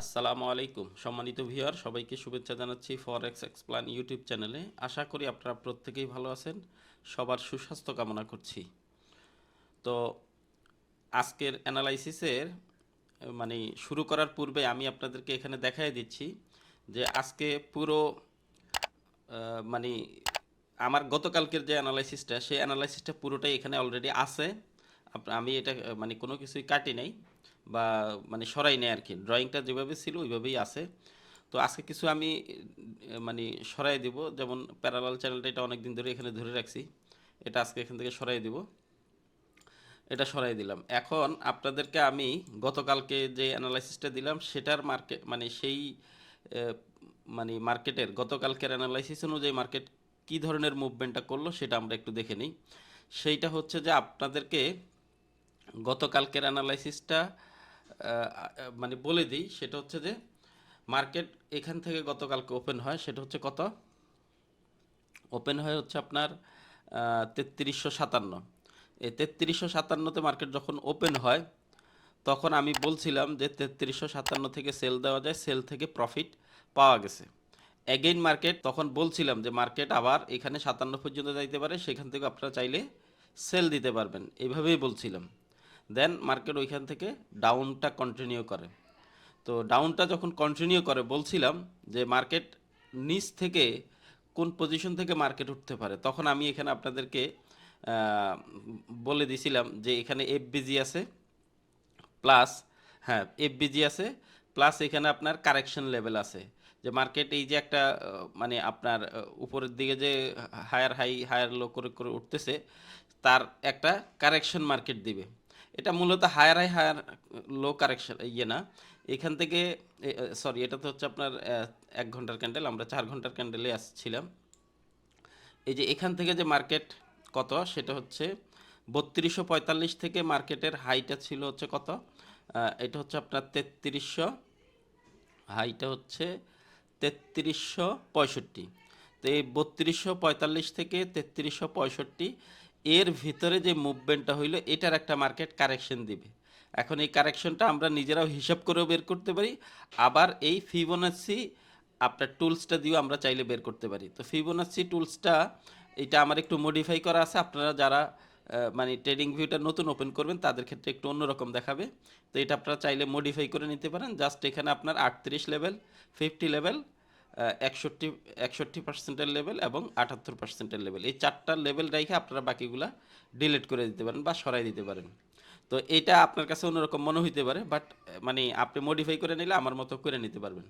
আসসালামু আলাইকুম, সম্মানিত ভিউয়ার, সবাইকে শুভেচ্ছা জানাচ্ছি ফরেক্স এক্সপ্লান ইউটিউব চ্যানেলে আশা করি আপনারা প্রত্যেকেই ভালো আছেন, সবার সুস্বাস্থ্য কামনা করছি। তো আজকের অ্যানালাইসিসের মানে শুরু করার পূর্বে আমি আপনাদেরকে এখানে দেখাই দিচ্ছি যে আজকে পুরো মানে আমার গতকালকের যে অ্যানালাইসিসটা সেই অ্যানালাইসিসটা পুরোটাই এখানে অলরেডি আছে। আমি এটা মানে কোনো কিছুই কাটি নাই বা মানে সরাই নেই আর কি ড্রয়িংটা যেভাবে ছিল ওইভাবেই আছে। তো আজকে কিছু আমি মানে সরাই দিব। যেমন প্যারালাল চ্যানেলটা এটা অনেক দিন ধরে এখানে ধরে রাখছি। এটা আজকে এখান থেকে সরাই দিব। এটা সরাই দিলাম। এখন আপনাদেরকে আমি গতকালকে যে অ্যানালাইসিসটা দিলাম, সেটার মার্কেট মানে সেই মানে মার্কেটের গতকালকের অ্যানালাইসিস অনুযায়ী মার্কেট কী ধরনের মুভমেন্টটা করল, সেটা আমরা একটু দেখে নিই। সেইটা হচ্ছে যে আপনাদেরকে গতকালকের অ্যানালাইসিসটা মানে বলে দিই, সেটা হচ্ছে যে মার্কেট এখান থেকে গতকালকে ওপেন হয়, সেটা হচ্ছে কত? ওপেন হয় হচ্ছে আপনার তেত্রিশশো সাতান্ন। এই তেত্রিশশো সাতান্নতে মার্কেট যখন ওপেন হয়, তখন আমি বলছিলাম যে তেত্রিশশো সাতান্ন থেকে সেল দেওয়া যায় সেল থেকে প্রফিট পাওয়া গেছে। অ্যাগেইন মার্কেট তখন বলছিলাম যে মার্কেট আবার এখানে সাতান্ন পর্যন্ত যাইতে পারে, সেখান থেকে আপনারা চাইলে সেল দিতে পারবেন। এইভাবেই বলছিলাম। দেন মার্কেট ওইখান থেকে ডাউনটা কন্টিনিউ করে। তো ডাউনটা যখন কন্টিনিউ করে, বলছিলাম যে মার্কেট নিচ থেকে কোন পজিশন থেকে মার্কেট উঠতে পারে, তখন আমি এখানে আপনাদেরকে বলে দিছিলাম যে এখানে এফবিজি আছে প্লাস হ্যাঁ এফবিজি আছে প্লাস এখানে আপনার কারেকশন লেভেল আছে। যে মার্কেট এই যে একটা মানে আপনার উপরের দিকে যে হায়ার হাই হায়ার লো করে করে উঠতেছে, তার একটা কারেকশন মার্কেট দিবে। এটা মূলত higher high higher low correction ইয়ে না। এখান থেকে সরি এটা তো হচ্ছে আপনার এক ঘণ্টার ক্যান্ডেল আমরা চার ঘণ্টার ক্যান্ডেলে আসছিলাম। এই যে এখান থেকে যে মার্কেট কত, সেটা হচ্ছে বত্রিশশো পঁয়তাল্লিশ থেকে মার্কেটের হাইটা ছিল হচ্ছে কত? এটা হচ্ছে আপনার তেত্রিশশো হাইটা হচ্ছে তেত্রিশশো পঁয়ষট্টি। তো এই বত্রিশশো পঁয়তাল্লিশ থেকে তেত্রিশশো পঁয়ষট্টি এর ভিতরে যে মুভমেন্টটা হইল, এটার একটা মার্কেট কারেকশন দিবে। এখন এই কারেকশনটা আমরা নিজেরাও হিসাব করেও বের করতে পারি। আবার এই ফিবোনাসি আপনার টুলসটা দিয়েও আমরা চাইলে বের করতে পারি। তো ফিবোনাসি টুলসটা এটা আমার একটু মডিফাই করা আছে। আপনারা যারা মানে ট্রেডিং ভিউটা নতুন ওপেন করবেন, তাদের ক্ষেত্রে একটু অন্যরকম দেখাবে। তো এটা আপনারা চাইলে মডিফাই করে নিতে পারেন। জাস্ট এখানে আপনার আটত্রিশ লেভেল ফিফটি লেভেল একষট্টি একষট্টি পার্সেন্টের লেভেল এবং আটাত্তর পার্সেন্টের লেভেল এই চারটা লেভেল রেখে আপনারা বাকিগুলা ডিলিট করে দিতে পারেন বা সরাই দিতে পারেন। তো এটা আপনার কাছে অন্যরকম মনে হইতে পারে বাট মানে আপনি মডিফাই করে নিলে আমার মতো করে নিতে পারবেন।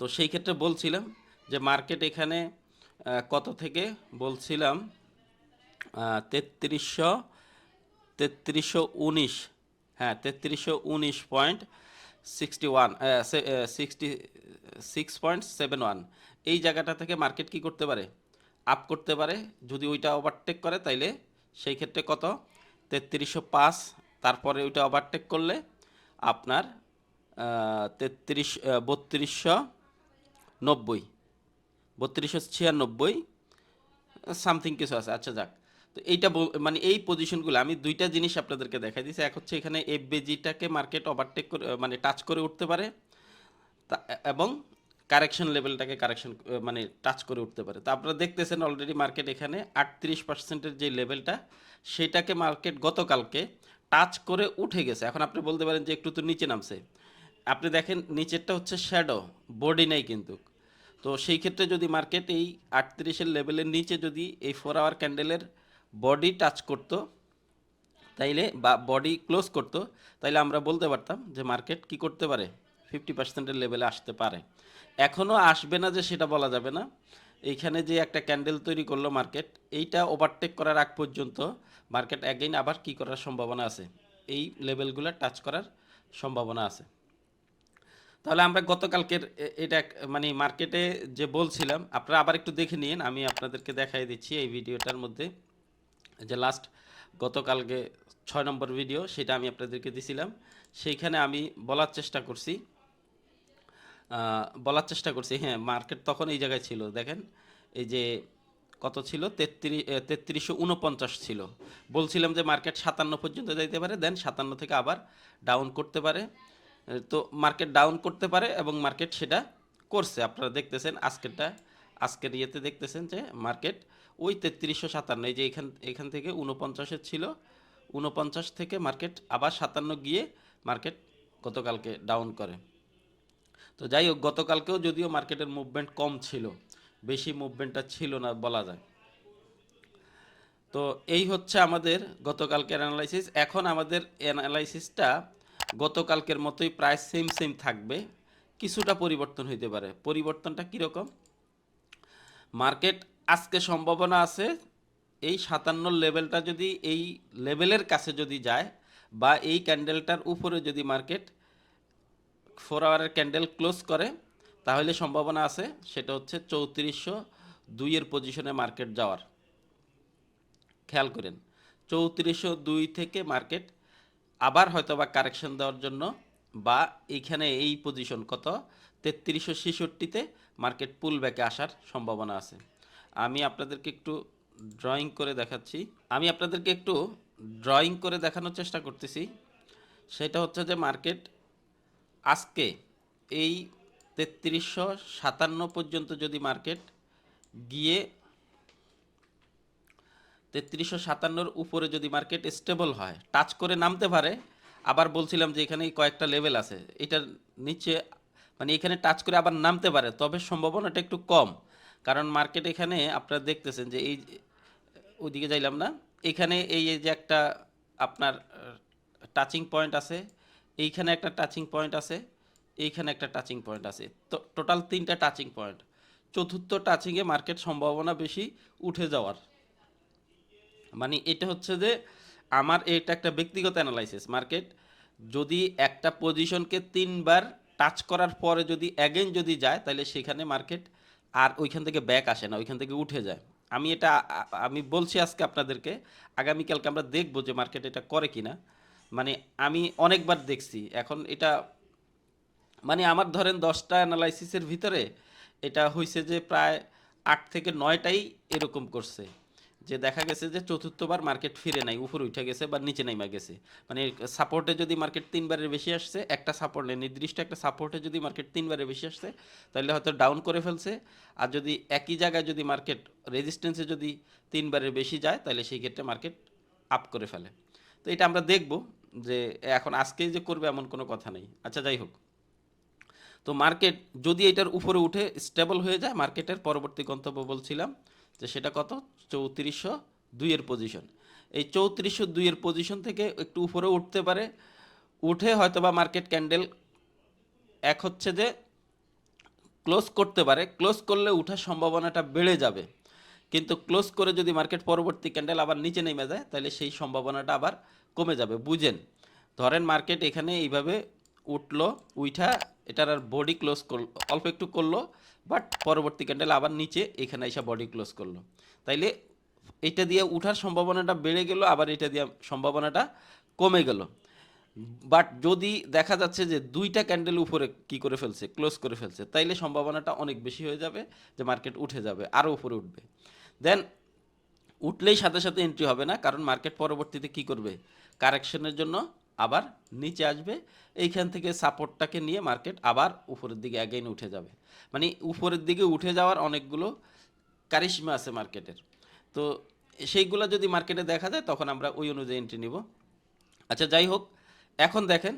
তো সেই ক্ষেত্রে বলছিলাম যে মার্কেট এখানে কত থেকে? বলছিলাম তেত্রিশশো তেত্রিশশো উনিশ। হ্যাঁ তেত্রিশশো উনিশ point sixty one sixty six point seven one এই জায়গাটা থেকে মার্কেট কি করতে পারে? আপ করতে পারে। যদি ওইটা ওভারটেক করে তাইলে সেই ক্ষেত্রে কত? তেত্রিশশো পাঁচ। তারপরে ওইটা ওভারটেক করলে আপনার তেত্রিশ বত্রিশশো নব্বই। বত্রিশশো ছিয়ানব্বই সামথিং কিছু আছে। আচ্ছা যাক। তো এইটা মানে এই পজিশনগুলো আমি দুইটা জিনিস আপনাদেরকে দেখাই দিচ্ছি এক হচ্ছে এখানে এফবিজিটাকে মার্কেট ওভারটেক করে মানে টাচ করে উঠতে পারে। তা- এবং কারেকশন লেভেলটাকে কারেকশন মানে টাচ করে উঠতে পারে। তো আপনারা দেখতেছেন অলরেডি মার্কেট এখানে আটত্রিশ পার্সেন্টের যে লেভেলটা সেটাকে মার্কেট গতকালকে টাচ করে উঠে গেছে। এখন আপনি বলতে পারেন যে একটু তো নিচে নামছে। আপনি দেখেন নিচেরটা হচ্ছে শ্যাডো বডি নেই কিন্তু। তো সেই ক্ষেত্রে যদি মার্কেট এই আটত্রিশের লেভেলের নিচে যদি এই ফোর আওয়ার ক্যান্ডেলের বডি টাচ করতো, তাইলে বা বডি ক্লোজ করতো, তাইলে আমরা বলতে পারতাম যে মার্কেট কি করতে পারে? ফিফটি পার্সেন্টের লেভেলে আসতে পারে। এখনও আসবে না যে সেটা বলা যাবে না। এইখানে যে একটা ক্যান্ডেল তৈরি করল মার্কেট এইটা ওভারটেক করার আগ পর্যন্ত মার্কেট অ্যাগেইন আবার কি করার সম্ভাবনা আছে? এই লেভেলগুলো টাচ করার সম্ভাবনা আছে। তাহলে আমরা গতকালকের এটা মানে মার্কেটে যে বলছিলাম, আপনারা আবার একটু দেখে নিন, আমি আপনাদেরকে দেখাই দিচ্ছি এই ভিডিওটার মধ্যে। যে লাস্ট গতকালকে ছয় নম্বর ভিডিও সেটা আমি আপনাদেরকে দিছিলাম। সেইখানে আমি বলার চেষ্টা করছি বলার চেষ্টা করছি। হ্যাঁ মার্কেট তখন এই জায়গায় ছিল। দেখেন, এই যে কত ছিল? তেত্রিশ তেত্রিশশো উনপঞ্চাশ ছিল। বলছিলাম যে মার্কেট সাতান্ন পর্যন্ত যাইতে পারে দেন সাতান্ন থেকে আবার ডাউন করতে পারে। তো মার্কেট ডাউন করতে পারে এবং মার্কেট সেটা করছে। আপনারা দেখতেছেন, আজকেরটা, আজকের ইয়েতে দেখতেছেন যে মার্কেট ওই তেত্রিশশো সাতান্ন, এই যে এখান এখান থেকে উনপঞ্চাশের ছিল। উনপঞ্চাশ থেকে মার্কেট আবার সাতান্ন গিয়ে মার্কেট গতকালকে ডাউন করে। তো যাই হোক, গতকালকেও যদিও মার্কেটের মুভমেন্ট কম ছিল, বেশি মুভমেন্টটা ছিল না বলা যায়। তো এই হচ্ছে আমাদের গতকালকের অ্যানালাইসিস এখন আমাদের অ্যানালাইসিসটা গতকালকের মতোই প্রায় সেম সেম থাকবে। কিছুটা পরিবর্তন হইতে পারে। পরিবর্তনটা কীরকম? মার্কেট আজকে সম্ভাবনা আছে, এই সাতান্ন লেভেলটা যদি এই লেভেলের কাছে যদি যায় বা এই ক্যান্ডেলটার উপরে যদি মার্কেট ফোর আওয়ারের ক্যান্ডেল ক্লোজ করে, তাহলে সম্ভাবনা আছে সেটা হচ্ছে চৌত্রিশশো দুইয়ের পজিশনে মার্কেট যাওয়ার। খেয়াল করেন, চৌত্রিশশো দুই থেকে মার্কেট আবার হয়তো বা কারেকশন দেওয়ার জন্য বা এইখানে এই পজিশন কত, তেত্রিশশো ছেষট্টিতে মার্কেট পুল ব্যাকে আসার সম্ভাবনা আছে। আমি আপনাদেরকে একটু ড্রয়িং করে দেখাচ্ছি। আমি আপনাদেরকে একটু ড্রয়িং করে দেখানোর চেষ্টা করতেছি। সেটা হচ্ছে যে মার্কেট আজকে এই তেত্রিশশো সাতান্ন পর্যন্ত যদি মার্কেট গিয়ে তেত্রিশশো সাতান্নর উপরে যদি মার্কেট স্টেবল হয়, টাচ করে নামতে পারে, আবার বলছিলাম যে এখানে কয়েকটা লেভেল আছে, এটার নিচে মানে এখানে টাচ করে আবার নামতে পারে, তবে সম্ভাবনাটা একটু কম। কারণ মার্কেট এখানে আপনারা দেখতেছেন যে এই ওইদিকে যাইলাম না, এখানে এই যে একটা আপনার টাচিং পয়েন্ট আছে এইখানে একটা টাচিং পয়েন্ট আছে, এইখানে একটা টাচিং পয়েন্ট আছে। তো টোটাল তিনটা টাচিং পয়েন্ট চতুর্থ টাচিংয়ে মার্কেট সম্ভাবনা বেশি উঠে যাওয়ার। মানে এটা হচ্ছে যে আমার এটা একটা ব্যক্তিগত অ্যানালাইসিস মার্কেট যদি একটা পজিশনকে তিনবার টাচ করার পরে যদি অ্যাগেন যদি যায়, তাহলে সেখানে মার্কেট আর ওইখান থেকে ব্যাক আসে না, ওইখান থেকে উঠে যায়। আমি এটা, আমি বলছি আজকে আপনাদেরকে, আগামীকালকে আমরা দেখব যে মার্কেট এটা করে কিনা। মানে আমি অনেকবার দেখছি। এখন এটা মানে আমার ধরেন দশটা অ্যানালাইসিসের ভিতরে এটা হয়েছে যে প্রায় আট থেকে নয়টাই এরকম করছে। যে দেখা গেছে যে চতুর্থবার মার্কেট ফিরে নাই, উপরে উঠে গেছে বা নিচে নাইমা গেছে। মানে সাপোর্টে যদি মার্কেট তিনবারের বেশি আসছে, একটা সাপোর্ট নেই নির্দিষ্ট একটা সাপোর্টে যদি মার্কেট তিনবারের বেশি আসছে, তাহলে হয়তো ডাউন করে ফেলছে। আর যদি একই জায়গায় যদি মার্কেট রেজিস্ট্যান্সে যদি তিনবারের বেশি যায়, তাহলে সেই ক্ষেত্রে মার্কেট আপ করে ফেলে। তো এটা আমরা দেখব। যে এখন আজকেই যে করবে এমন কোনো কথা নেই। আচ্ছা যাই হোক। তো মার্কেট যদি এটার উপরে উঠে স্টেবল হয়ে যায়, মার্কেটের পরবর্তী গন্তব্য বলছিলাম যে সেটা কত? চৌত্রিশশো দুইয়ের পজিশন এই চৌত্রিশশো দুইয়ের পজিশন থেকে একটু উপরে উঠতে পারে। উঠে হয়তো বা মার্কেট ক্যান্ডেল এক হচ্ছে যে ক্লোজ করতে পারে। ক্লোজ করলে উঠার সম্ভাবনাটা বেড়ে যাবে। কিন্তু ক্লোজ করে যদি মার্কেট পরবর্তী ক্যান্ডেল আবার নিচে নেমে যায়, তাহলে সেই সম্ভাবনাটা আবার কমে যাবে। বুঝেন, ধরেন মার্কেট এখানে এইভাবে উঠল, উইঠা এটার আর বডি ক্লোজ করল, অল্প একটু করল বাট পরবর্তী ক্যান্ডেল আবার নিচে এখানে এসে বডি ক্লোজ করল। তাইলে এটা দিয়ে উঠার সম্ভাবনাটা বেড়ে গেল, আবার এটা দিয়ে সম্ভাবনাটা কমে গেল। বাট যদি দেখা যাচ্ছে যে দুইটা ক্যান্ডেল উপরে কি করে ফেলছে ক্লোজ করে ফেলছে, তাইলে সম্ভাবনাটা অনেক বেশি হয়ে যাবে যে মার্কেট উঠে যাবে আরও উপরে উঠবে। দেন উঠলেই সাথে সাথে এন্ট্রি হবে না, কারণ মার্কেট পরবর্তীতে কি করবে? কারেকশনের জন্য আবার নিচে আসবে, এইখান থেকে সাপোর্টটাকে নিয়ে মার্কেট আবার উপরের দিকে অ্যাগেইন উঠে যাবে। মানে উপরের দিকে উঠে যাওয়ার অনেকগুলো কারিশমা আছে মার্কেটের তো সেইগুলো যদি মার্কেটে দেখা যায়, তখন আমরা ওই অনুযায়ী এন্ট্রি নিব। আচ্ছা যাই হোক, এখন দেখেন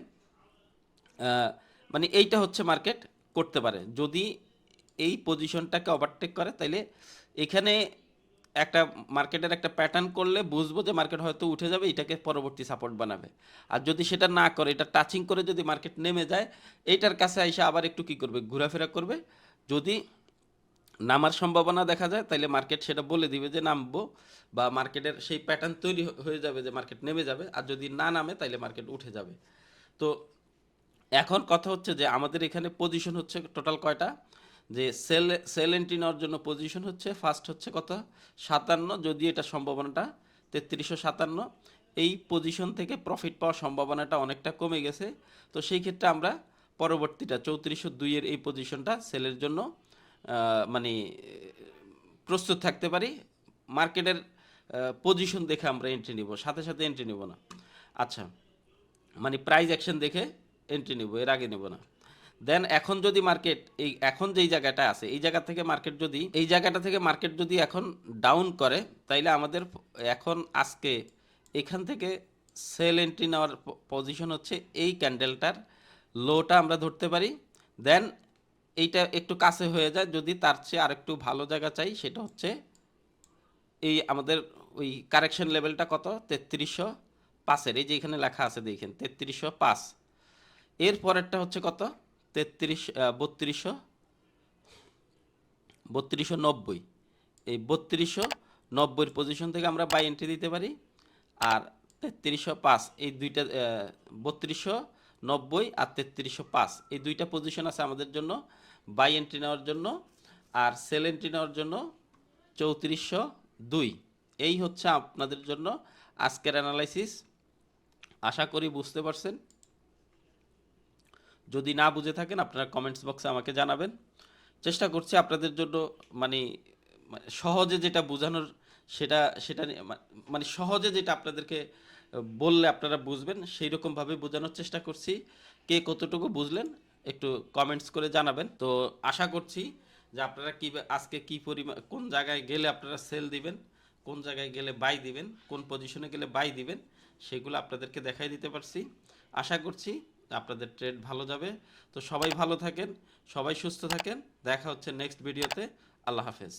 মানে এইটা হচ্ছে মার্কেট করতে পারে। যদি এই পজিশনটাকে ওভারটেক করে, তাইলে এখানে একটা মার্কেটের একটা প্যাটার্ন করলে বুঝব যে মার্কেট হয়তো উঠে যাবে, এটাকে পরবর্তী সাপোর্ট বানাবে। আর যদি সেটা না করে, এটা টাচিং করে যদি মার্কেট নেমে যায়, এইটার কাছে এসে আবার একটু কি করবে? ঘোরাফেরা করবে। যদি নামার সম্ভাবনা দেখা যায় তাহলে মার্কেট সেটা বলে দিবে যে নামবো বা মার্কেটের সেই প্যাটার্ন তৈরি হয়ে যাবে যে মার্কেট নেমে যাবে। আর যদি না নামে তাহলে মার্কেট উঠে যাবে। তো এখন কথা হচ্ছে যে আমাদের এখানে পজিশন হচ্ছে টোটাল কয়টা? যে সেল সেল এন্ট্রি নেওয়ার জন্য পজিশন হচ্ছে ফার্স্ট হচ্ছে কত? সাতান্ন, যদি এটা সম্ভাবনাটা তেত্রিশশো সাতান্ন, এই পজিশন থেকে প্রফিট পাওয়ার সম্ভাবনাটা অনেকটা কমে গেছে। তো সেই ক্ষেত্রে আমরা পরবর্তীটা চৌত্রিশশো দুইয়ের এই পজিশনটা সেলের জন্য মানে প্রস্তুত থাকতে পারি। মার্কেটের পজিশন দেখে আমরা এন্ট্রি নিব, সাথে সাথে এন্ট্রি নিব না। আচ্ছা মানে প্রাইস অ্যাকশন দেখে এন্ট্রি নিব, এর আগে নেব না। দেন এখন যদি মার্কেট এই, এখন যেই জায়গাটা আছে, এই জায়গা থেকে মার্কেট যদি, এই জায়গাটা থেকে মার্কেট যদি এখন ডাউন করে, তাইলে আমাদের এখন আজকে এখান থেকে সেল এন্ট্রি নেওয়ার পজিশন হচ্ছে এই ক্যান্ডেলটার লোটা আমরা ধরতে পারি। দেন এইটা একটু কাছে হয়ে যায়, যদি তার চেয়ে আরেকটু ভালো জায়গা চাই, সেটা হচ্ছে এই আমাদের ওই কারেকশন লেভেলটা কত? তেত্রিশশো পাঁচের, এই যে এখানে লেখা আছে দেখেন, তেত্রিশশো পাঁচ। এর পরেরটা হচ্ছে কত? তেত্রিশ বত্রিশশো বত্রিশশো নব্বই। এই বত্রিশশো নব্বইয়ের পজিশন থেকে আমরা বাই এন্ট্রি দিতে পারি আর তেত্রিশশো পাঁচ, এই দুইটা বত্রিশশো নব্বই আর তেত্রিশশো পাঁচ, এই দুইটা পজিশন আছে আমাদের জন্য বাই এন্ট্রি নেওয়ার জন্য আর সেল এন্ট্রি নেওয়ার জন্য চৌত্রিশশো দুই। এই হচ্ছে আপনাদের জন্য আজকের অ্যানালাইসিস আশা করি বুঝতে পারছেন। যদি না বুঝে থাকেন, আপনারা কমেন্টস বক্সে আমাকে জানাবেন। চেষ্টা করছি আপনাদের জন্য মানে মানে সহজে যেটা বোঝানোর, সেটা সেটা মানে সহজে যেটা আপনাদেরকে বললে আপনারা বুঝবেন সেই রকমভাবে বোঝানোর চেষ্টা করছি। কে কতটুকু বুঝলেন, একটু কমেন্টস করে জানাবেন। তো আশা করছি যে আপনারা কি আজকে কি পরিমাণ কোন জায়গায় গেলে আপনারা সেল দিবেন, কোন জায়গায় গেলে বাই দিবেন, কোন পজিশনে গেলে বাই দিবেন, সেগুলো আপনাদেরকে দেখাই দিতে পারছি। আশা করছি আপনাদের ট্রেড ভালো যাবে। তো সবাই ভালো থাকেন, সবাই সুস্থ থাকেন। দেখা হচ্ছে নেক্সট ভিডিওতে আল্লাহ হাফেজ।